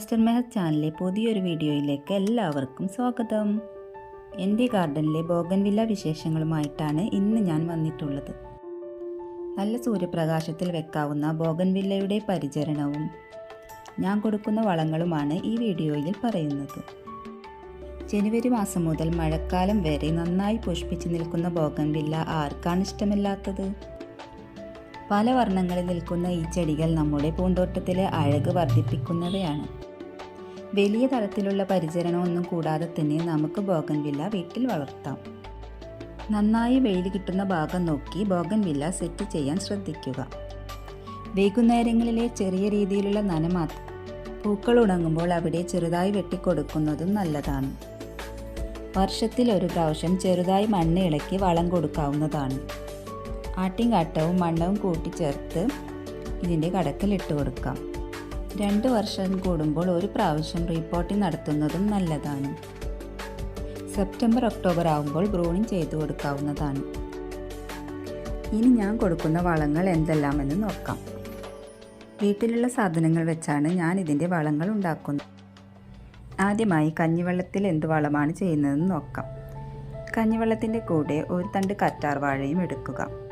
Master മെഹർ ചാനലിലെ പുതിയൊരു വീഡിയോയിലേക്ക് എല്ലാവർക്കും സ്വാഗതം. എന്റെ ഗാർഡനിലെ ബോഗൻവില്ല വിശേഷങ്ങളുമായിട്ടാണ് ഇന്ന് ഞാൻ വന്നിട്ടുള്ളത്. നല്ല സൂര്യപ്രകാശത്തിൽ വെക്കാവുന്ന ബോഗൻവില്ലയുടെ പരിചരണവും ഞാൻ കൊടുക്കുന്ന വളങ്ങളുമാണ് ഈ വീഡിയോയിൽ പറയുന്നത്. ജനുവരി മാസം മുതൽ മഴക്കാലം വരെ നന്നായി പുഷ്പിച്ച് നിൽക്കുന്ന ബോഗൻവില്ല ആർക്കാണ് ഇഷ്ടമില്ലാത്തത്? പല വർണങ്ങളിൽ നിൽക്കുന്ന ഈ ചെടികൾ നമ്മുടെ പൂന്തോട്ടത്തിലെ അഴക് വർദ്ധിപ്പിക്കുന്നവയാണ്. വലിയ തരത്തിലുള്ള പരിചരണമൊന്നും കൂടാതെ തന്നെ നമുക്ക് ബോഗൻവില്ല വീട്ടിൽ വളർത്താം. നന്നായി വെയിൽ കിട്ടുന്ന ഭാഗം നോക്കി ബോഗൻവില്ല സെറ്റ് ചെയ്യാൻ ശ്രദ്ധിക്കുക. വൈകുന്നേരങ്ങളിലെ ചെറിയ രീതിയിലുള്ള നന പൂക്കൾ ഉണങ്ങുമ്പോൾ അവിടെ ചെറുതായി വെട്ടിക്കൊടുക്കുന്നതും നല്ലതാണ്. വർഷത്തിൽ ഒരു പ്രാവശ്യം ചെറുതായി മണ്ണ് ഇളക്കി വളം കൊടുക്കാവുന്നതാണ്. ആട്ടിൻകാട്ടവും മണ്ണവും കൂട്ടിച്ചേർത്ത് ഇതിന്റെ കടക്കിലിട്ട് കൊടുക്കാം. രണ്ട് വർഷം കൂടുമ്പോൾ ഒരു പ്രാവശ്യം റീപോട്ടിംഗ് നടത്തുന്നതും നല്ലതാണ്. സെപ്റ്റംബർ ഒക്ടോബർ ആകുമ്പോൾ ബ്രൂണിങ് ചെയ്തു കൊടുക്കാവുന്നതാണ്. ഇനി ഞാൻ കൊടുക്കുന്ന വളങ്ങൾ എന്തെല്ലാമെന്ന് നോക്കാം. വീട്ടിലുള്ള സാധനങ്ങൾ വെച്ചാണ് ഞാൻ ഇതിന്റെ വളങ്ങൾ ഉണ്ടാക്കുന്നത്. ആദ്യമായി കഞ്ഞിവെള്ളത്തിൽ എന്ത് വളമാണ് ചെയ്യുന്നതെന്ന് നോക്കാം. കഞ്ഞിവെള്ളത്തിന്റെ കൂടെ ഒരു തണ്ട് കറ്റാർ വാഴയും എടുക്കുക.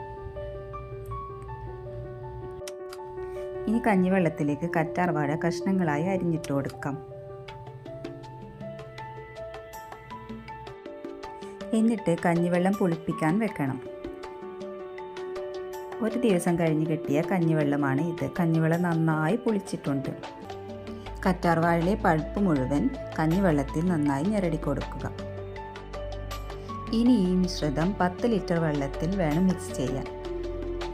ഇനി കഞ്ഞിവെള്ളത്തിലേക്ക് കറ്റാർ വാഴ കഷ്ണങ്ങളായി അരിഞ്ഞിട്ട് കൊടുക്കാം. എന്നിട്ട് കഞ്ഞിവെള്ളം പുളിപ്പിക്കാൻ വെക്കണം. ഒരു ദിവസം കഴിഞ്ഞ് കിട്ടിയ കഞ്ഞിവെള്ളമാണ് ഇത്. കഞ്ഞിവെള്ളം നന്നായി പുളിച്ചിട്ടുണ്ട്. കറ്റാർവാഴയിലെ പഴുപ്പ് മുഴുവൻ കഞ്ഞിവെള്ളത്തിൽ നന്നായി ഞെരടി കൊടുക്കുക. ഇനി ഈ മിശ്രിതം പത്ത് ലിറ്റർ വെള്ളത്തിൽ വേണം മിക്സ് ചെയ്യാൻ.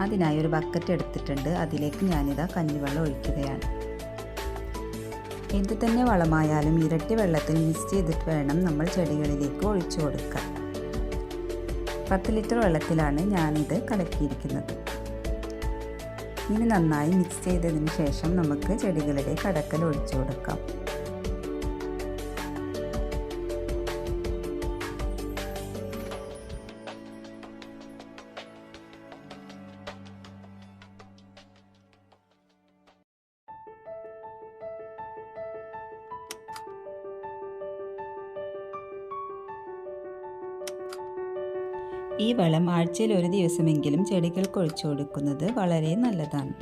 അതിനായി ഒരു ബക്കറ്റ് എടുത്തിട്ടുണ്ട്. അതിലേക്ക് ഞാനിതാ കഞ്ഞിവെള്ളം ഒഴിക്കുകയാണ്. എന്ത് തന്നെ വളമായാലും ഇരട്ടി വെള്ളത്തിൽ മിക്സ് ചെയ്തിട്ട് വേണം നമ്മൾ ചെടികളിലേക്ക് ഒഴിച്ചു കൊടുക്കാൻ. പത്ത് ലിറ്റർ വെള്ളത്തിലാണ് ഞാനിത് കലക്കിയിരിക്കുന്നത്. ഇനി നന്നായി മിക്സ് ചെയ്തതിന് ശേഷം നമുക്ക് ചെടികളുടെ കടക്കൽ ഒഴിച്ചു കൊടുക്കാം. ഈ വളം ആഴ്ചയിൽ ഒരു ദിവസമെങ്കിലും ചെടികൾക്ക് ഒഴിച്ചു കൊടുക്കുന്നത് വളരെ നല്ലതാണ്.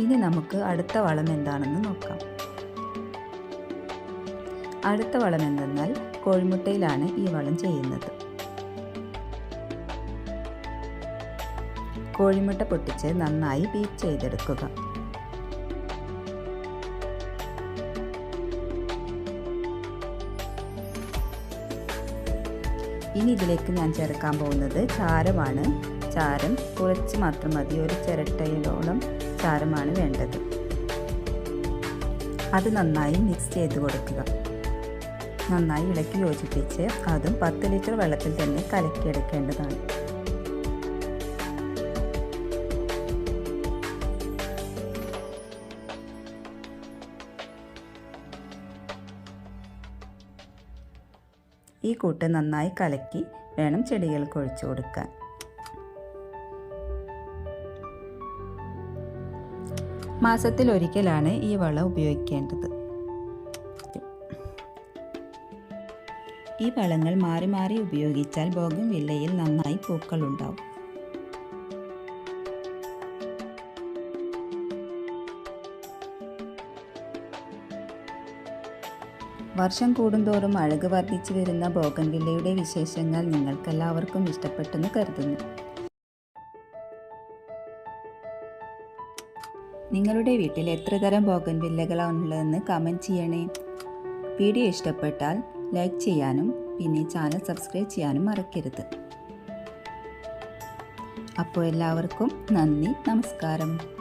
ഇനി നമുക്ക് അടുത്ത വളം എന്താണെന്ന് നോക്കാം. അടുത്ത വളം എന്തെന്നാൽ കോഴിമുട്ടയിലാണ് ഈ വളം ചെയ്യുന്നത്. കോഴിമുട്ട പൊട്ടിച്ച് നന്നായി ബീറ്റ് ചെയ്തെടുക്കുക. ഇനി ഇതിലേക്ക് ഞാൻ ചേർക്കാൻ പോകുന്നത് ചാരമാണ്. ചാരം കുറച്ച് മാത്രം മതി. ഒരു ചിരട്ടയിലോളം ചാരമാണ് വേണ്ടത്. അത് നന്നായി മിക്സ് ചെയ്ത് കൊടുക്കുക. നന്നായി ഇളക്കി യോജിപ്പിച്ച് അതും പത്ത് ലിറ്റർ വെള്ളത്തിൽ തന്നെ കലക്കിയെടുക്കേണ്ടതാണ്. ഈ കൂട്ട് നന്നായി കലക്കി വേണം ചെടികൾക്ക് ഒഴിച്ചു കൊടുക്കാൻ. മാസത്തിൽ ഒരിക്കലാണ് ഈ വളം ഉപയോഗിക്കേണ്ടത്. ഈ വളങ്ങൾ മാറി മാറി ഉപയോഗിച്ചാൽ ബോഗം വില്ലയിൽ നന്നായി പൂക്കളുണ്ടാവും. വർഷം കൂടുന്തോറും അഴക് വർദ്ധിച്ചു വരുന്ന ബോഗൻവില്ലയുടെ വിശേഷങ്ങൾ നിങ്ങൾക്കെല്ലാവർക്കും ഇഷ്ടപ്പെട്ടെന്ന് കരുതുന്നു. നിങ്ങളുടെ വീട്ടിൽ എത്ര തരം ബോഗൻവില്ലകളാണുള്ളതെന്ന് കമന്റ് ചെയ്യണേ. വീഡിയോ ഇഷ്ടപ്പെട്ടാൽ ലൈക്ക് ചെയ്യാനും പിന്നെ ചാനൽ സബ്സ്ക്രൈബ് ചെയ്യാനും മറക്കരുത്. അപ്പോൾ എല്ലാവർക്കും നന്ദി നമസ്കാരം.